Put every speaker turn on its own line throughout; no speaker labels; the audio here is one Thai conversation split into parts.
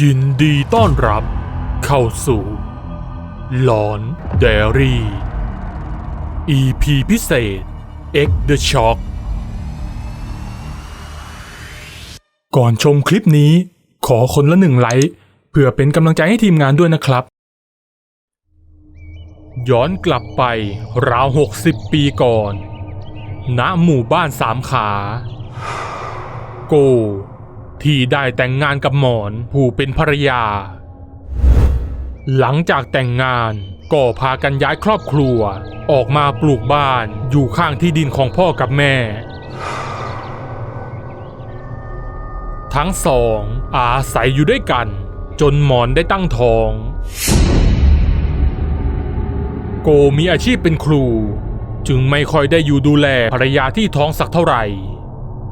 ยินดีต้อนรับเข้าสู่หลอนเดรี่ EP พิเศษ X The Shock ก่อนชมคลิปนี้ขอคนละหนึ่งไลค์เพื่อเป็นกำลังใจให้ทีมงานด้วยนะครับ ย้อนกลับไปราว 60 ปีก่อน ณหมู่บ้านสามขา โก ที่ได้แต่งงานกับหมอนผู้เป็นภรรยา หลังจากแต่งงานก็พากันย้ายครอบครัว ออกมาปลูกบ้านอยู่ข้างที่ดินของพ่อกับแม่ ทั้งสองอาศัยอยู่ด้วยกัน จนหมอนได้ตั้งท้อง โกมีอาชีพเป็นครู จึงไม่ค่อยได้อยู่ดูแลภรรยาที่ท้องสักเท่าไหร่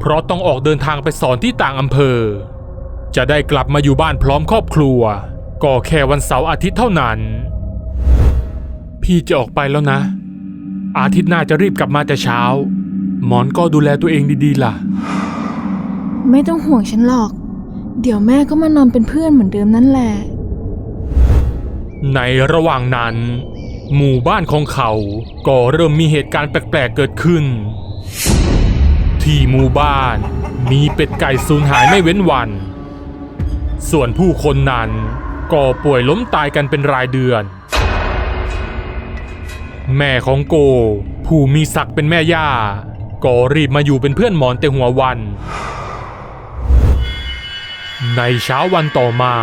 เพราะต้องออกเดินทางไปสอนที่ต่างอำเภอ จะได้กลับมาอยู่บ้านพร้อมครอบครัว ก็แค่วันเสาร์อาทิตย์เท่านั้น พี่จะออกไปแล้วนะ อาทิตย์หน้าจะรีบกลับมาแต่เช้า หมอนก็ดูแลตัวเองดีๆล่ะ
ไม่ต้องห่วงฉันหรอก เดี๋ยวแม่ก็มานอนเป็นเพื่อนเหมือนเดิมนั่นแหละ
ในระหว่างนั้น หมู่บ้านของเขาก็เริ่มมีเหตุการณ์แปลกๆเกิดขึ้น ที่หมู่บ้าน มีเป็ดไก่สูญหายไม่เว้นวัน ส่วนผู้คนนั้นก็ป่วยล้มตายกันเป็นรายเดือน แม่ของโก ผู้มีศักดิ์เป็นแม่ย่า ก็รีบมาอยู่เป็นเพื่อนหมอนแต่หัววัน ในเช้าวันต่อมา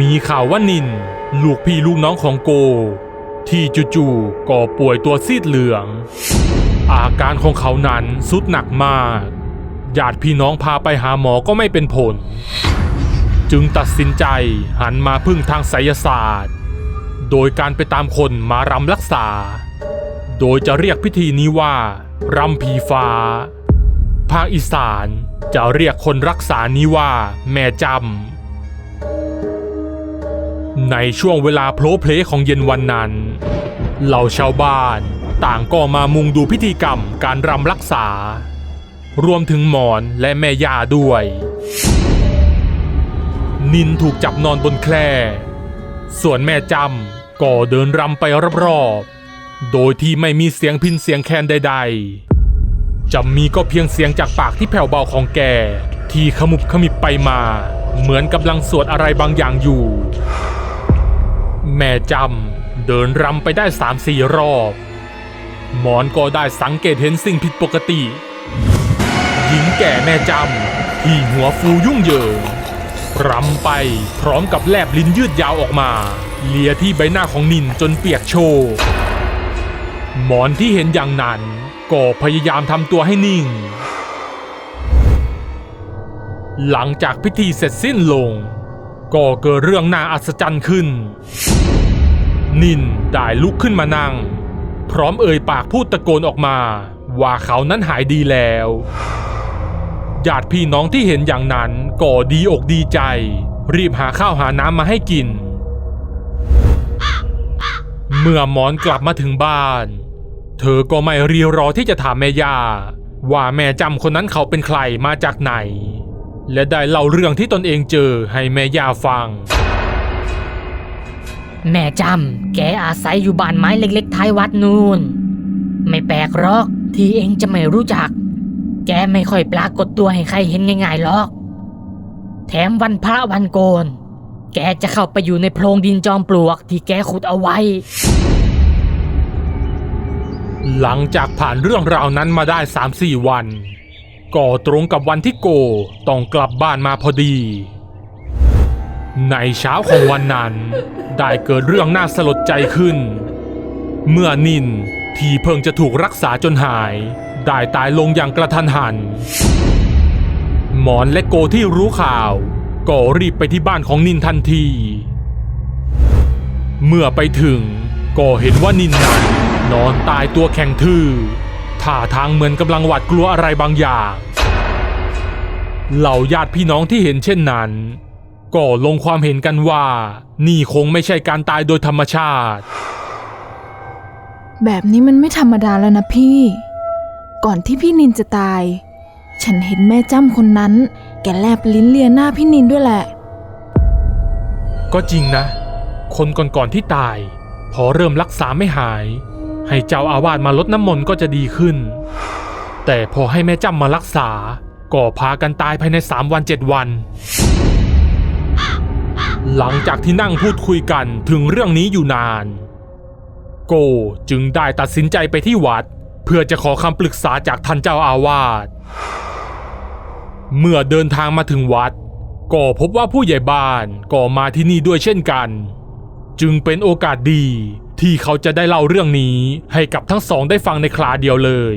มีข่าวว่านิน ลูกพี่ลูกน้องของโก ที่จู่ๆก็ป่วยตัวซีดเหลือง อาการของเขานั้นสุดหนักมากญาติพี่น้องพาไปหาหมอก็ไม่เป็นผล จึงตัดสินใจหันมาพึ่งทางไสยศาสตร์ โดยการไปตามคนมารำรักษา โดยจะเรียกพิธีนี้ว่ารำผีฟ้า ภาคอีสานจะเรียกคนรักษานี้ว่า แม่จำในช่วงเวลาโพลเพลของเย็นวันนั้น เหล่าชาวบ้าน ต่างก็มามุงดูพิธีกรรมการรำรักษา รวมถึงหมอนและแม่ย่าด้วย นินถูกจับนอนบนแคร่ส่วนแม่จำก็เดินรำไปรอบๆ โดยที่ไม่มีเสียงพินเสียงแคนใด ๆจะมีก็เพียงเสียงจากปากที่แผ่วเบาของแก ที่ขมุบขมิบไปมา เหมือนกำลังสวดอะไรบางอย่างอยู่ แม่จำเดินรำไปได้สามสี่รอบ หมอนก็ได้สังเกตเห็นสิ่งผิดปกติ หญิงแก่แม่จำที่หัวฟูยุ่งเหยิงรำไปพร้อมกับแลบลิ้นยืดยาวออกมา เลียที่ใบหน้าของนินจนเปียกโชกหมอนที่เห็นอย่างนั้นก็พยายามทำตัวให้นิ่ง หลังจากพิธีเสร็จสิ้นลง ก็เกิดเรื่องน่าอัศจรรย์ขึ้น นินได้ลุกขึ้นมานั่ง ร้อมเอ่ยปากพูดตะโกนออกมา ว่าเขานั้นหายดีแล้วญาติพี่น้องที่เห็นอย่างนั้นก็ดีอกดีใจ รีบหาข้าวหาน้ำมาให้กิน เมื่อหมอนกลับมาถึงบ้าน เธอก็ไม่รีรอที่จะถามแม่ย่าว่าแม่จำคนนั้นเขาเป็นใครมาจากไหน และได้เล่าเรื่องที่ตนเองเจอให้แม่ย่าฟัง
แม่จำแกอาศัยอยู่บ้านไม้เล็ก ๆ ท้ายวัดนูนไม่แปลกหรอกที่เองจะไม่รู้จัก แกไม่ค่อยปรากฏตัวให้ใครเห็นง่ายๆหรอก แถมวันพระวันโกน แกจะเข้าไปอยู่ในโพรงดินจอมปลวกที่แกขุดเอาไว้
หลังจากผ่านเรื่องราวนั้นมาได้3-4วัน ก็ตรงกับวันที่โกต้องกลับบ้านมาพอดี ในเช้าของวันนั้น ได้เกิดเรื่องน่าสลดใจขึ้น เมื่อนินที่เพิ่งจะถูกรักษาจนหาย ได้ตายลงอย่างกระทันหัน หมอนและโกที่รู้ข่าว ก็รีบไปที่บ้านของนินทันที เมื่อไปถึงก็เห็นว่านินนั้นนอนตายตัวแข็งทื่อท่าทางเหมือนกำลังหวาดกลัวอะไรบางอย่าง เหล่าญาติพี่น้องที่เห็นเช่นนั้น ก็ลงความเห็นกันว่า นี่คงไม่ใช่การตายโดยธรรมชาติ
แบบนี้มันไม่ธรรมดาแล้วนะพี่ ก่อนที่พี่นินจะตาย ฉันเห็นแม่จ้ำคนนั้น แกแลบลิ้นเลียหน้าพี่นินด้วยแหละ
ก็จริงนะ คนก่อนๆที่ตาย พอเริ่มรักษาไม่หาย ให้เจ้าอาวาสมาลดน้ำมนต์ก็จะดีขึ้น แต่พอให้แม่จำมารักษา ก็พากันตายภายในสามวันเจ็ดวัน หลังจากที่นั่งพูดคุยกันถึงเรื่องนี้อยู่นาน โกจึงได้ตัดสินใจไปที่วัด เพื่อจะขอคำปรึกษาจากท่านเจ้าอาวาสเมื่อเดินทางมาถึงวัด ก็พบว่าผู้ใหญ่บ้านก็มาที่นี่ด้วยเช่นกัน จึงเป็นโอกาสดีที่เขาจะได้เล่าเรื่องนี้ให้กับทั้งสองได้ฟังในคราเดียวเลย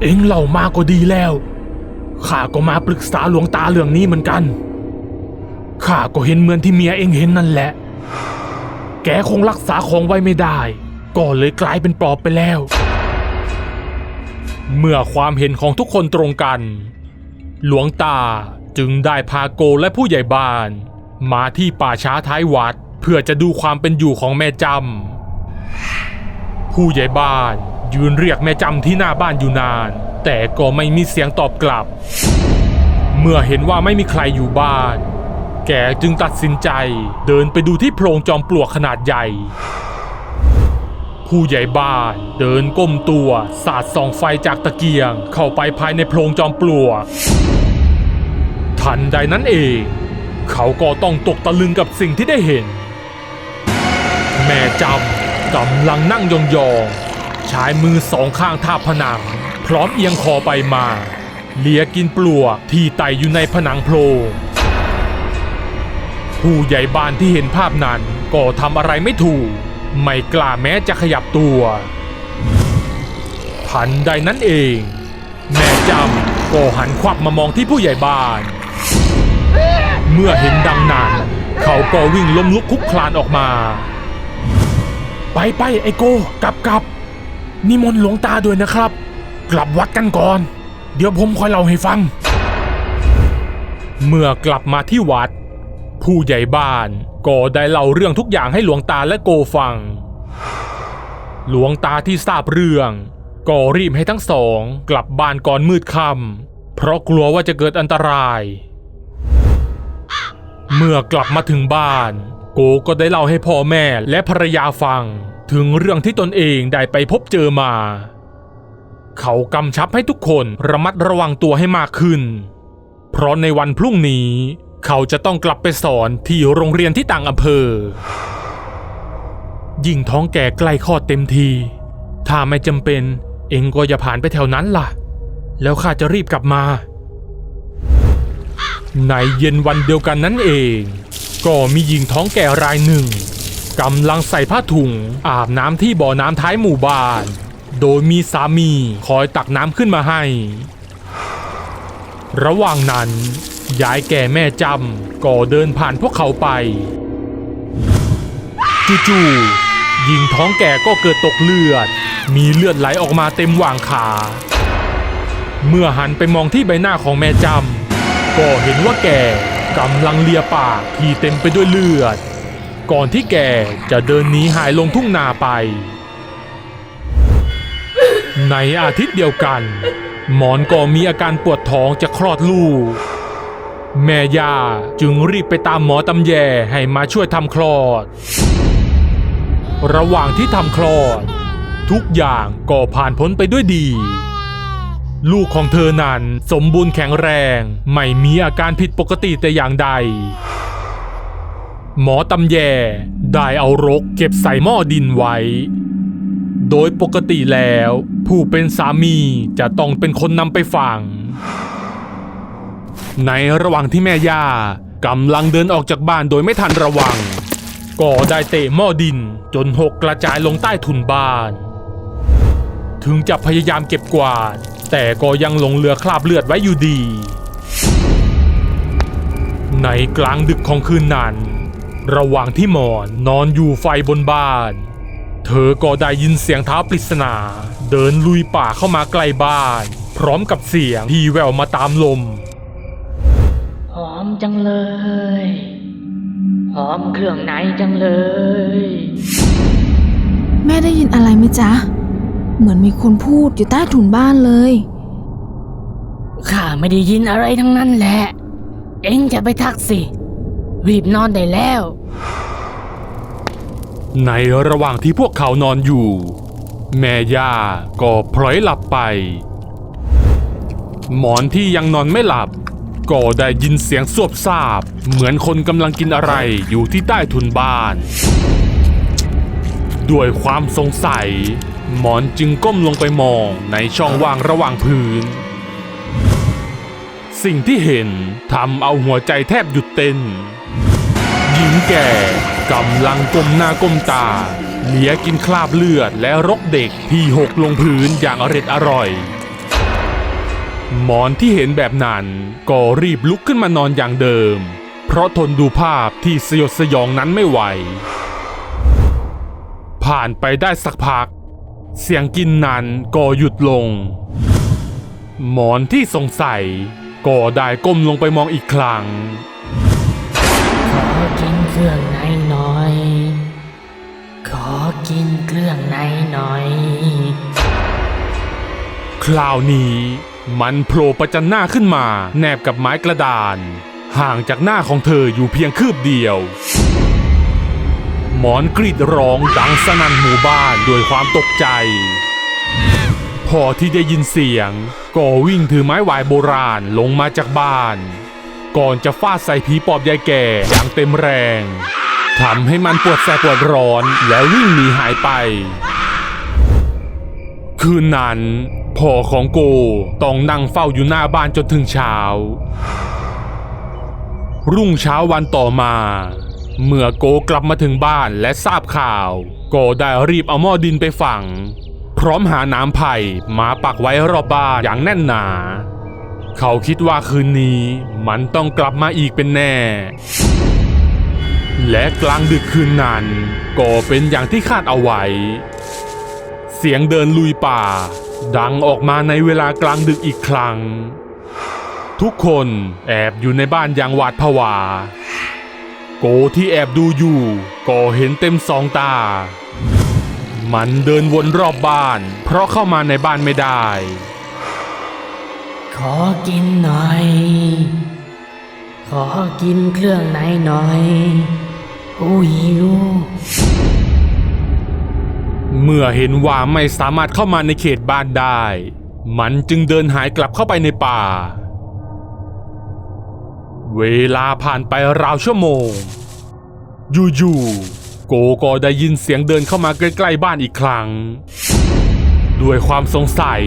เอ็งเล่ามาก็ดีแล้วข้าก็มาปรึกษาหลวงตาเรื่องนี้เหมือนกัน ข้าก็เห็นเหมือนที่เมียเองเห็นนั่นแหละ แกคงรักษาของไว้ไม่ได้ ก็เลยกลายเป็นปอบไปแล้ว เมื่อความเห็นของทุกคนตรงกัน หลวงตาจึงได้พาโกและผู้ใหญ่บ้าน มาที่ป่าช้าท้ายวัด เพื่อจะดูความเป็นอยู่ของแม่จำผู้ใหญ่บ้านยืนเรียกแม่จำที่หน้าบ้านอยู่นาน แต่ก็ไม่มีเสียงตอบกลับ เมื่อเห็นว่าไม่มีใครอยู่บ้าน แกจึงตัดสินใจเดินไปดูที่โพรงจอมปลวกขนาดใหญ่ ผู้ใหญ่บ้านเดินก้มตัว สาดส่องไฟจากตะเกียง เข้าไปภายในโพรงจอมปลวก ทันใดนั้นเอง เขาก็ต้องตกตะลึงกับสิ่งที่ได้เห็น แม่จำกำลังนั่งยองๆใช้มือสองข้างทาผนัง พร้อมเอียงคอไปมาเลียกินปลวกที่ไต่อยู่ในผนังโพรง ผู้ใหญ่บ้านที่เห็นภาพนั้นก็ทำอะไรไม่ถูก ไม่กล้าแม้จะขยับตัว ทันใดนั้นเอง แม่จำก็หันควับมามองที่ผู้ใหญ่บ้าน เมื่อเห็นดังนั้น เขาก็วิ่งล้มลุกคลุกคลานออกมา ไปไปไอโกกลับกลับนิมนต์หลวงตาด้วยนะครับ กลับวัดกันก่อน เดี๋ยวผมคอยเล่าให้ฟัง เมื่อกลับมาที่วัด ผู้ใหญ่บ้านก็ได้เล่าเรื่องทุกอย่างให้หลวงตาและโกฟัง หลวงตาที่ทราบเรื่องก็รีบให้ทั้งสองกลับบ้านก่อนมืดค่ำเพราะกลัวว่าจะเกิดอันตราย เมื่อกลับมาถึงบ้าน โกก็ได้เล่าให้พ่อแม่และภรรยาฟัง ถึงเรื่องที่ตนเองได้ไปพบเจอมา เขากำชับให้ทุกคนระมัดระวังตัวให้มากขึ้น เพราะในวันพรุ่งนี้ เขาจะต้องกลับไปสอนที่โรงเรียนที่ต่างอำเภอ ยิ่งท้องแก่ใกล้คลอดเต็มที ถ้าไม่จำเป็นเองก็อย่าผ่านไปแถวนั้นล่ะ แล้วข้าจะรีบกลับมา ในเย็นวันเดียวกันนั่นเอง ก็มีหญิงท้องแก่รายหนึ่งกำลังใส่ผ้าถุงอาบน้ำที่บ่อน้ำท้ายหมู่บ้าน โดยมีสามีคอยตักน้ำขึ้นมาให้ ระหว่างนั้น ยายแก่แม่จำก็เดินผ่านพวกเขาไป จู่ๆหญิงท้องแก่ก็เกิดตกเลือด มีเลือดไหลออกมาเต็มหว่างขา เมื่อหันไปมองที่ใบหน้าของแม่จำก็เห็นว่าแกกำลังเลียปากที่เต็มไปด้วยเลือด ก่อนที่แกจะเดินหนีหายลงทุ่งนาไป ในอาทิตย์เดียวกัน หมอนก็มีอาการปวดท้องจะคลอดลูก แม่ย่าจึงรีบไปตามหมอตำแยให้มาช่วยทำคลอด ระหว่างที่ทำคลอด ทุกอย่างก็ผ่านพ้นไปด้วยดี ลูกของเธอนั้นสมบูรณ์แข็งแรง ไม่มีอาการผิดปกติแต่อย่างใด หมอตำแยได้เอารกเก็บใส่หม้อดินไว้ โดยปกติแล้ว ผู้เป็นสามีจะต้องเป็นคนนำไปฝัง ในระหว่างที่แม่ย่ากำลังเดินออกจากบ้านโดยไม่ทันระวัง ก็ได้เตะหม้อดินจนหกกระจายลงใต้ถุนบ้าน ถึงจะพยายามเก็บกวาด แต่ก็ยังหลงเหลือคราบเลือดไว้อยู่ดี ในกลางดึกของคืนนั้น ระหว่างที่หมอนนอนอยู่ไฟบนบ้าน เธอก็ได้ยินเสียงเท้าปริศนาเดินลุยป่าเข้ามาใกล้บ้าน พร้อมกับเสียงที่แววมาตามลม
หอม จังเลย หอมเครื่องในจังเลย
แม่ได้ยินอะไรไหมจ๊ะ เหมือนมีคนพูดอยู่ใต้ถุนบ้านเลย
ข้าไม่ได้ยินอะไรทั้งนั้นแหละ เอ็งจะไปทักสิรีบนอนได้แล้ว
ในระหว่างที่พวกเขานอนอยู่ แม่ย่าก็พลอยหลับไป หมอนที่ยังนอนไม่หลับ ก็ได้ยินเสียงสวบซาบ เหมือนคนกำลังกินอะไรอยู่ที่ใต้ทุนบ้าน ด้วยความสงสัย หมอนจึงก้มลงไปมองในช่องว่างระหว่างพื้น สิ่งที่เห็นทำเอาหัวใจแทบหยุดเต้น หญิงแก่กำลังก้มหน้าก้มตาเลียกินคราบเลือดและรกเด็กที่หกลงพื้นอย่างอร็ดอร่อย หมอนที่เห็นแบบนั้นก็รีบลุกขึ้นมานอนอย่างเดิม เพราะทนดูภาพที่สยดสยองนั้นไม่ไหว ผ่านไปได้สักพัก เสียงกินนั้นก็หยุดลง หมอนที่สงสัยก็ได้ก้มลงไปมองอีกครั้ง
ขอกินเครื่องในหน่อย ขอกินเครื่องในหน่อย
คราวนี้ มันโผล่ประจันหน้าขึ้นมาแนบกับไม้กระดาน ห่างจากหน้าของเธออยู่เพียงคืบเดียว หมอนกรีดร้องดังสนั่นหมู่บ้านด้วยความตกใจ พอที่ได้ยินเสียง ก็วิ่งถือไม้หวายโบราณลงมาจากบ้าน ก่อนจะฟาดใส่ผีปอบยายแก่อย่างเต็มแรงทำให้มันปวดแสบปวดร้อนแล้ววิ่งหนีหายไป คืนนั้น พ่อของโกต้องนั่งเฝ้าอยู่หน้าบ้านจนถึงเช้า รุ่งเช้าวันต่อมา เมื่อโกกลับมาถึงบ้านและทราบข่าว ก็ได้รีบเอาหม้อดินไปฝัง พร้อมหาน้ำไผ่มาปักไว้รอบบ้านอย่างแน่นหนา เขาคิดว่าคืนนี้มันต้องกลับมาอีกเป็นแน่ และกลางดึกคืนนั้นก็เป็นอย่างที่คาดเอาไว้ เสียงเดินลุยป่า ดังออกมาในเวลากลางดึกอีกครั้ง ทุกคนแอบอยู่ในบ้านอย่างหวาดผวา โกที่แอบดูอยู่ก็เห็นเต็มสองตา มันเดินวนรอบบ้าน เพราะเข้ามาในบ้านไม่ได้
ขอกินหน่อย ขอกินเครื่องในหน่อย กูหิว
เมื่อเห็นว่าไม่สามารถเข้ามาในเขตบ้านได้ มันจึงเดินหายกลับเข้าไปในป่า เวลาผ่านไปราวชั่วโมง อยู่ๆโกก็ได้ยินเสียงเดินเข้ามาใกล้ๆบ้านอีกครั้ง ด้วยความสงสัย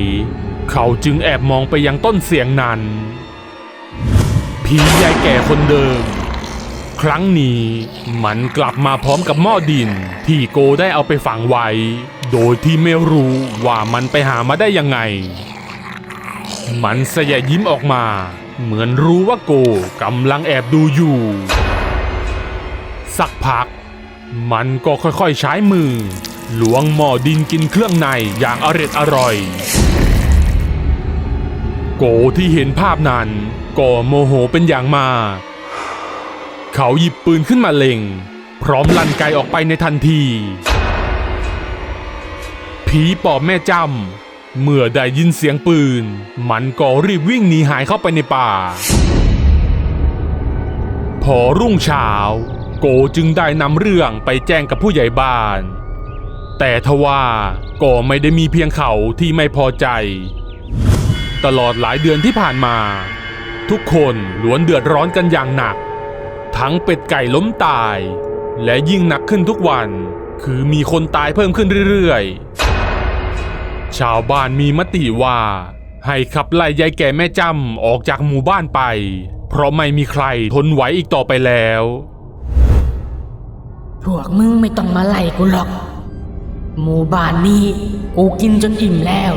เขาจึงแอบมองไปยังต้นเสียงนั้นผียายแก่คนเดิม ครั้งนี้มันกลับมาพร้อมกับหม้อดิน ที่โกได้เอาไปฝังไว้ โดยที่ไม่รู้ว่ามันไปหามาได้ยังไง มันเสยยิ้มออกมา เหมือนรู้ว่าโกกำลังแอบดูอยู่ สักพัก มันก็ค่อยๆใช้มือล้วงหม้อดินกินเครื่องในอย่างอร็ดอร่อย โกที่เห็นภาพนั้นก็โมโหเป็นอย่างมาก เขาหยิบปืนขึ้นมาเล็ง พร้อมลั่นไกออกไปในทันที ผีปอบแม่จำเมื่อได้ยินเสียงปืน มันก็รีบวิ่งหนีหายเข้าไปในป่า พอรุ่งเช้า โกจึงได้นำเรื่องไปแจ้งกับผู้ใหญ่บ้าน แต่ทว่าก็ไม่ได้มีเพียงเขาที่ไม่พอใจ ตลอดหลายเดือนที่ผ่านมา ทุกคนล้วนเดือดร้อนกันอย่างหนัก ทั้งเป็ดไก่ล้มตาย และยิ่งหนักขึ้นทุกวัน คือมีคนตายเพิ่มขึ้นเรื่อยๆ ชาวบ้านมีมติว่า ให้ขับไล่ยายแก่แม่จำออกจากหมู่บ้านไป เพราะไม่มีใครทนไหวอีกต่อไปแล้ว
พวกมึงไม่ต้องมาไล่กูหรอก หมู่บ้านนี้กูกินจนอิ่มแล้ว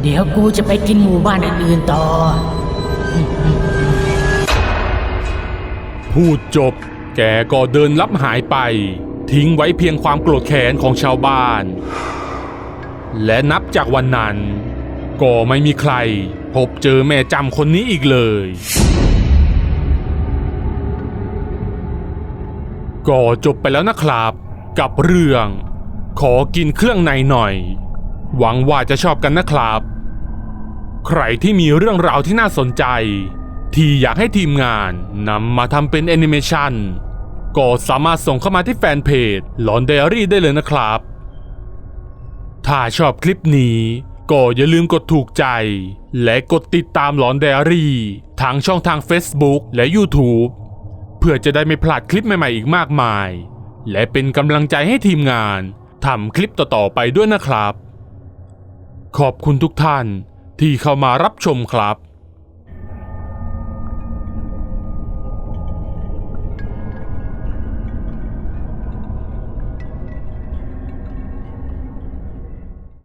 เดี๋ยวกูจะไปกินหมู่บ้านอื่นๆต่อ
พูดจบ แกก็เดินลับหายไป ทิ้งไว้เพียงความโกรธแค้นของชาวบ้าน และนับจากวันนั้น ก็ไม่มีใคร พบเจอแม่จำคนนี้อีกเลยก็จบไปแล้วนะครับ กับเรื่อง ขอกินเครื่องในหน่อย หวังว่าจะชอบกันนะครับ ใครที่มีเรื่องราวที่น่าสนใจ ที่อยากให้ทีมงานนำมาทำเป็นแอนิเมชันก็สามารถส่งเข้ามาที่แฟนเพจหลอนไดอารี่ได้เลยนะครับ ถ้าชอบคลิปนี้ก็อย่าลืมกดถูกใจ และกดติดตามหลอนไดอารี่ทางช่องทาง Facebook และ YouTube เพื่อจะได้ไม่พลาดคลิปใหม่ๆอีกมากมาย และเป็นกำลังใจให้ทีมงานทำคลิปต่อๆไปด้วยนะครับ ขอบคุณทุกท่านที่เข้ามารับชมครับ